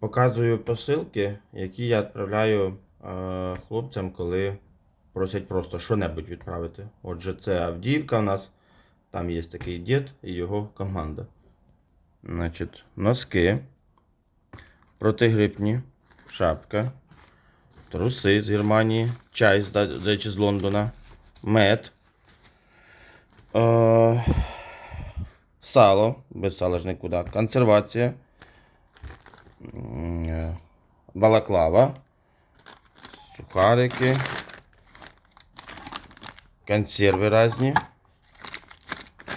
Показую посилки, які я відправляю е, хлопцям, коли просять просто що-небудь відправити. Отже, це Авдіївка у нас. Там є такий дід і його команда. Значить, носки, протигрипні, шапка, труси з Германії, чай, з- речі, з Лондона, мед, е, сало, без сала ж нікуди, консервація, балаклава, сухарики, консерви різні,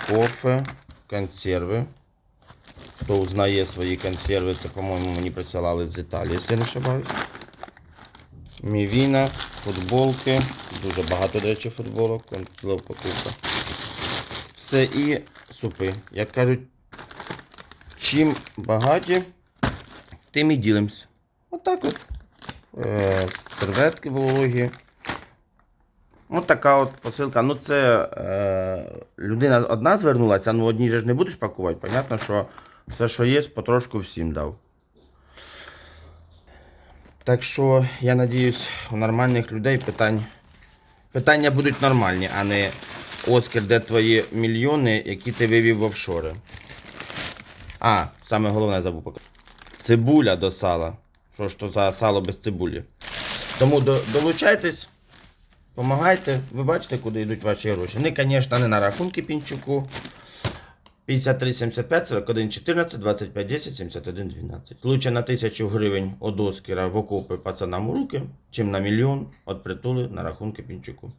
кофе, консерви. Хто узнає свої консерви, це, по-моєму, мені присилали з Італії, якщо не ошибаюсь. Мівіна, футболки. Дуже багато, до речі, футболок. Упаковка. Все і супи. Як кажуть, чим багаті, тим і ділимось. Отак от. Е, серветки вологі. От така от посилка. Ну, це е, людина одна звернулася, ну одній же ж не будеш пакувати. Понятно, що все, що є, потрошку всім дав. Так що я надіюсь, у нормальних людей питань, питання будуть нормальні, а не Оскар, де твої мільйони, які ти вивів в офшори. А, саме головне забув показати. Цибуля до сала. Що ж то за сало без цибулі? Тому до, долучайтесь, допомагайте. Ви бачите, куди йдуть ваші гроші. Не, звісно, не на рахунки Пінчуку. 53 75 41 14 25 10 71 12. Лучше на тисячу гривень од Оскара в окопи пацанам у руки, чим на мільйон від притули на рахунки Пінчуку.